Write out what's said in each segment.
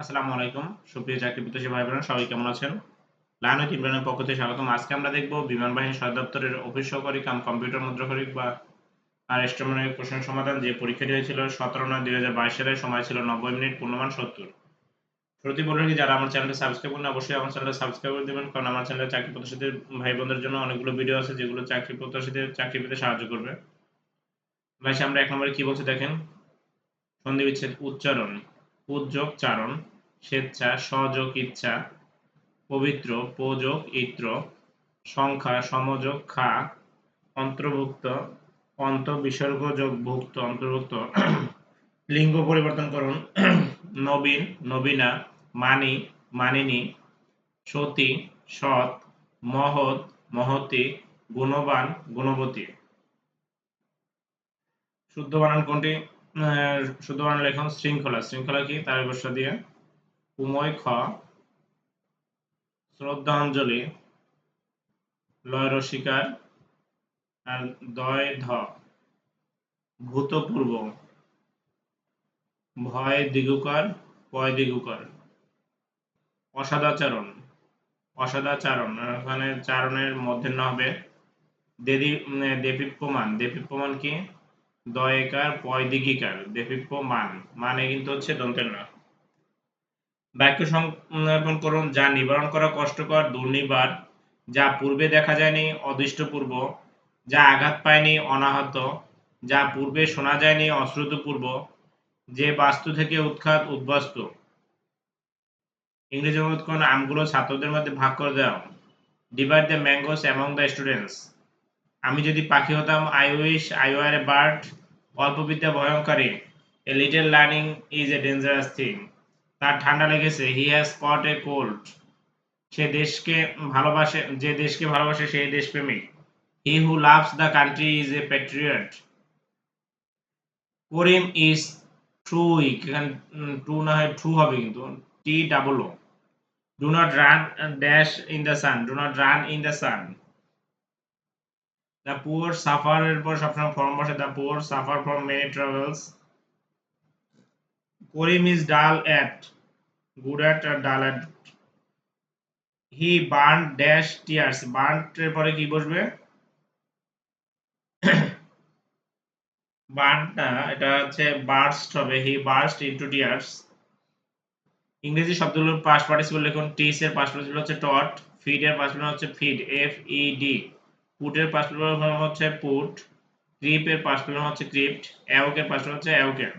আসসালামু আলাইকুম। সুপ্রিয় চাকরি প্রত্যাশী ভাই বোনেরা সবাই কেমন আছেন? লায়ন ও ইমরানের পক্ষ থেকে স্বাগতম। আজকে আমরা দেখব বিমান বাহিনী সদর দপ্তরের অফিস সহকারী কাম কম্পিউটার মুদ্রাক্ষরিক বা আর এস্ট্রোমের প্রশ্নের সমাধান যে পরীক্ষাটি হয়েছিল সতেরো নয় দুই হাজার বাইশ সালে সময় ছিল নব্বই মিনিট পূর্ণমান সত্তর। শুরুতেই বলে রাখি, যারা আমার চ্যানেলটি সাবস্ক্রাইব করুন অবশ্যই আমার চ্যানেলটা সাবস্ক্রাইব করে দেবেন, কারণ আমার চ্যানেলে চাকরি প্রত্যাশীদের ভাই বোনদের জন্য অনেকগুলো ভিডিও আছে যেগুলো চাকরি প্রত্যাশীদের চাকরি পেতে সাহায্য করবে। ভাই আমরা এক নম্বরে কি বলছে দেখেন? সন্ধি বিচ্ছেদ উচ্চারণ। উদ্যোগ চারণ, স্বেচ্ছা, সযোগ, ইচ্ছা, পবিত্র পোযোগ ইত্র, সংখ্যা, সমযোগ, খা, অন্তর্ভুক্ত, অন্ত, বিসর্গ যোগ ভুক্ত অন্তর্ভুক্ত। লিঙ্গ পরিবর্তন করুন। নবীন, নবীনা, মানি, মানিনী, সতী, সৎ, মহৎ, মহতি, গুণবান, গুণবতী। শুদ্ধ বানান কোনটি? শুদ্ধ লেখন শৃঙ্খলা। শৃঙ্খলা কি? তার ব্যবস্থা দিয়ে উময় খ শ্রদ্ধাঞ্জলি লয় রসিকার আর দয় ধ ভূতপূর্ব ভয় দিগুকর পয় দিগুকর। অসদাচরণ অসদাচারণ এখানে চারণের মধ্যে না হবে। দেদি উম, দেপীপ্যমান দেপীপ্যমান কি? দয়কার পয় দিগিকার দেপীপ্যমান মানে কিন্তু হচ্ছে দন্তের না বাক্য সংজ্ঞাপন করুন, যা নিবারণ করা কষ্টকর, দুর্নিবার, যা পূর্বে দেখা যায়নি, অদৃষ্টপূর্ব, যা আঘাত পায়নি, অনাহত, যা পূর্বে শোনা যায়নি, অশ্রুতপূর্ব, যে বাস্তু থেকে উৎখাত, উদ্বাস্ত। ইংরেজি অনুবাদ করুন, আমগুলো ছাত্রদের মধ্যে ভাগ করে দাও। Divide the mangoes among the students আমি যদি পাখি হতাম I wish I were a bird অল্প বিদ্যা ভয়ঙ্করী। A little learning is a dangerous thing তার ঠান্ডা লেগেছে। He has caught A cold সে দেশকে ভালোবাসে, যে দেশকে ভালোবাসে সেই দেশপ্রেমিক। He who loves the country is a patriot Karim is true weak এখানে ট্রু না হয় ট্রু হবে কিন্তু। T double O do not run dash in the sun do not run in the sun the poor suffer এর পর সবসময় form বসে the poor suffer from many travels Karim is dull at good at R dull at he burn dash tears burn এর পরে কি বসবে? বার্নটা এটা হচ্ছে বার্স্ট হবে হি বার্স্ট ইনটু টিয়ার্স ইংরেজি শব্দগুলোর পাস পার্টিসিপল লিখুন, টিস এর পাস্ট পার্টিসিপল হচ্ছে টট ফিড এর পার্টিসিপল হচ্ছে fed F E D put এর পাস্ট পার্টিসিপল হচ্ছে পুট ক্রিপ এর পাস্ট পার্টিসিপল হচ্ছে ক্রিপ্ট অ্যাওক এর পাস্ট হচ্ছে অ্যাওকেন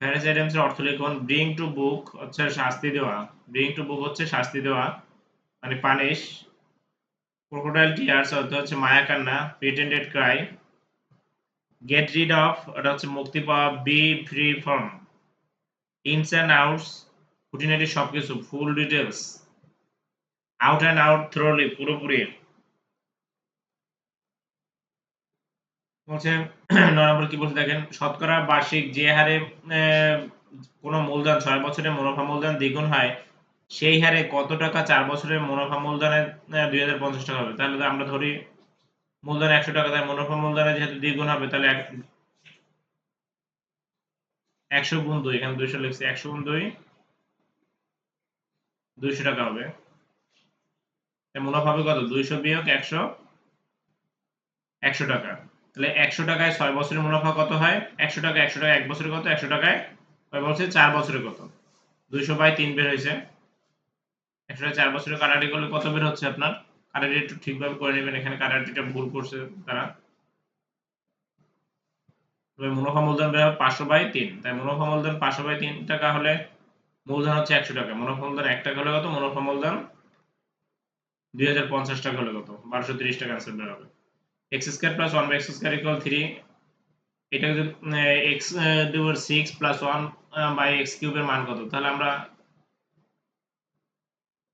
ভ্যারিয়াস আইটেমস এর অর্থ লিখুন ব্রিং টু বুক হচ্ছে শাস্তি দেওয়া। ব্রিং টু বুক হচ্ছে শাস্তি দেওয়া মানে পানিশ ক্রোকোডাইল টিয়ার্স অর্থ হচ্ছে মায়া কান্না pretended cry get rid of ওটা হচ্ছে মুক্তি পাওয়া be free from ins and outs খুঁটিনাটি সবকিছু full details out and out thoroughly পুরোপুরি। বলছে, নয় নম্বর কি বলছে দেখেন, শতকরা বার্ষিক যে হারে কোনো মূলধন, ছয় বছরের মুনাফা মূলধন দ্বিগুণ হয়, সেই হারে কত টাকা চার বছরের মুনাফা মূলধনের দুই হাজার পঞ্চাশ টাকা হবে? তাহলে আমরা ধরি, মূলধন একশো টাকা তাই মুনাফা মূলধনে যেহেতু দ্বিগুণ হবে, তাহলে এক- একশো গুণ দুই, এখানে দুইশো লিখছি, একশো গুণ দুই, দুইশো টাকা হবে। মুনাফা হবে কত? দুইশো বিয়োগ একশো একশো টাকা। তাহলে একশো টাকায় ছয় বছরের মুনাফা কত হয়? একশো টাকা একশো টাকা এক বছরে কত? একশো টাকায় কয় বছরে চার বছরে কত? দুইশো বাই তিন বের হয়েছে। একশো টাকা চার বছরে কাটাটি করলে কত বের হচ্ছে আপনার? কাটাটি একটু ঠিকভাবে করে নেবেন, এখানে কাটাটিটা ভুল করছে তারা। মুনাফা মূলধন বের হবে পাঁচশো বাই তিন। তাই মুনাফা মূলধন পাঁচশো বাই তিন টাকা হলে মূলধন হচ্ছে একশো টাকা। মুনাফা মূলধন এক টাকা হলে কত? মুনাফা মূলধন দুই হাজার পঞ্চাশ টাকা হলে কত? বারোশো তিরিশ টাকা অ্যান্সার বের হবে। X square plus one by x square equal three এটা যদি x ডিভার six plus one by x কিউবের মান কত? তাহলে আমরা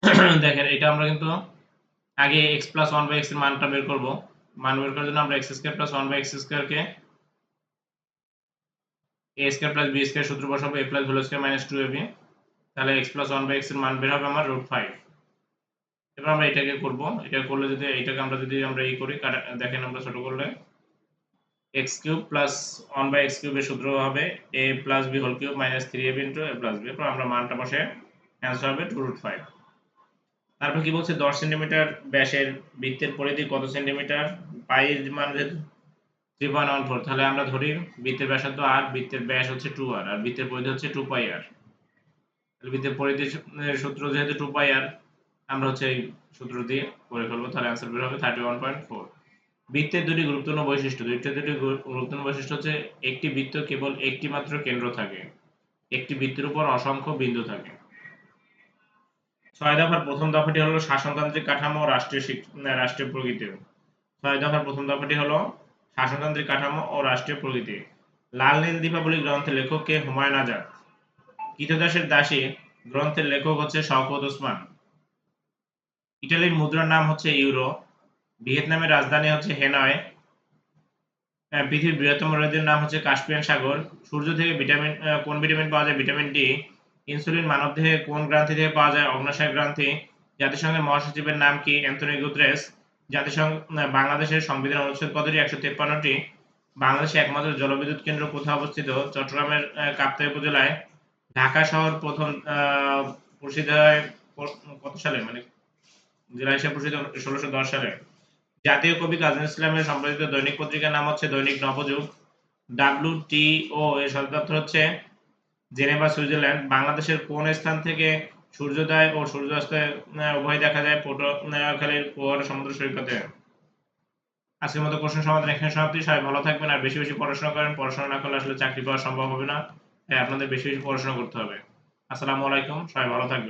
দেখেন, এটা আমরা কিন্তু আগে এক্স প্লাস ওয়ান বাই এক্সের মানটা বের করব। মান বের করার জন্য আমরা x square plus one by x স্কোয়ারকে a square plus b square সূত্র বসাবো a plus whole square minus two a b তাহলে এক্স প্লাস ওয়ান বাই এক্সের মান বের হবে আমার রুট ফাইভ এবার আমরা এটাকে করব। এটা করলে যদি, এটাকে আমরা যদি আমরা ই করি দেখেন আমরা ছোট করলে x cube plus one by x কিউবের সূত্র হবে a plus b whole cube minus three a b into a plus b আমরা মানটা বসে অ্যান্সার হবে টু রুট ফাইভ। তারপর কি বলছে? দশ সেন্টিমিটার ব্যাসের বৃত্তের পরিধি কত সেন্টিমিটার? পাইয়ের মান থ্রি পয়েন্ট ওয়ান ফোর তাহলে আমরা ধরি বৃত্তের ব্যাসার্ধ আর বৃত্তের ব্যাস হচ্ছে টু আর আর বৃত্তের পরিধি হচ্ছে টু পাই আর বৃত্তের পরিধির সূত্র যেহেতু টু পাই আর আমরা হচ্ছে এই সূত্র দিয়ে করে ফেলব তাহলে অ্যান্সার বের হবে থার্টি ওয়ান পয়েন্ট ফোর বৃত্তের দুটি গুরুত্বপূর্ণ বৈশিষ্ট্য দুইটা দুটি গুরুত্বপূর্ণ বৈশিষ্ট্য হচ্ছে একটি বৃত্ত কেবল একটি মাত্র কেন্দ্র থাকে একটি বৃত্তের উপর অসংখ্য বিন্দু থাকে। ছয় দফার প্রথম দফাটি হলো শাসনতান্ত্রিক কাঠামো রাষ্ট্রীয় শিক- না, রাষ্ট্রীয় প্রকৃতি। ছয় দফার প্রথম দফাটি হলো শাসনতান্ত্রিক কাঠামো ও রাষ্ট্রীয় প্রকৃতি। লাল নীল দীপাবলি গ্রন্থের লেখক কে? হুমায়ুন আজাদ। কীতদাসের দাসী গ্রন্থের লেখক হচ্ছে শওকত ওসমান। ইটালির মুদ্রার নাম হচ্ছে ইউরো, ভিয়েতনামের রাজধানী হচ্ছে হেনয় পৃথিবীর বৃহত্তম নদীর নাম হচ্ছে কাস্পিয়ান সাগর। সূর্য থেকে ভিটামিন কোন ভিটামিন পাওয়া যায়? Vitamin D. ইনসুলিন মানবদেহে কোন গ্রন্থি থেকে পাওয়া যায়? অগ্নাশয় গ্রন্থি। জাতিসংঘের মহাসচিবের নাম কি? Antonio Guterres. জাতিসংঘ বাংলাদেশের সংবিধান অনুচ্ছেদ কতটি একশো তেপ্পান্নটি। বাংলাদেশে একমাত্র জলবিদ্যুৎ কেন্দ্র কোথায় অবস্থিত? চট্টগ্রামের কাপ্তাই উপজেলায়। ঢাকা শহর প্রথম প্রসিদ্ধ হয় কত সালে? মানে জেলা প্রসিদ্ধ ষোলোশো দশ সালে জাতীয় কবি কাজী ইসলামের সম্পাদিত দৈনিক পত্রিকার নাম হচ্ছে দৈনিক নবযুগ। ডাব্লিউটিও এর সদর হচ্ছে জেনেভা, সুইজারল্যান্ড। বাংলাদেশের কোন স্থান থেকে সূর্যোদয় ও সূর্যাস্ত উভয় দেখা যায় পটুয়াখালীর সমুদ্র সৈকতে। আজকের মতো প্রশ্ন সমাধান এখানে সমাপ্তি। সবাই ভালো থাকবেন আর বেশি বেশি পড়াশোনা করেন। পড়াশোনা না করলে আসলে চাকরি পাওয়া সম্ভব হবে না। তাই আপনাদের বেশি বেশি পড়াশোনা করতে হবে। আসসালামু আলাইকুম। সবাই ভালো থাকবেন।